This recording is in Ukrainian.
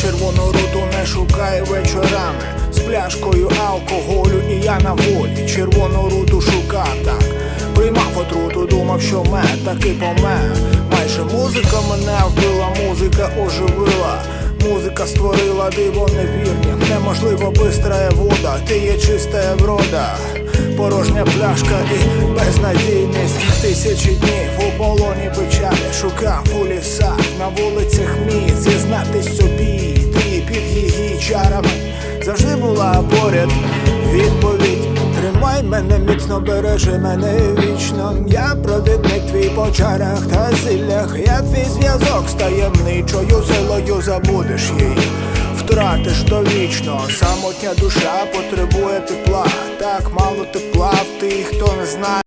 Червону руту не шукай вечорами з пляшкою алкоголю, і я на волі. Червону руту шукав приймав отруту, думав, що ме таки помер. Майже музика мене вбила, музика оживила. Музика створила диво невірні, неможливо бистра вода, ти є чиста врода порожня пляшка і безнадійність Тисячі днів у полоні печалі. Шукав у лісах, на вулицях міст Зізнатись собі, ти під її чарами. Завжди була поряд. Відповідь. Тримай мене міцно, бережи мене вічно. Я провідник твій по чарах та зиллях Я твій зв'язок з таємничою силою. Забудеш її Втратиш довічно, самотня душа потребує тепла, так мало тепла в тих, хто не знає.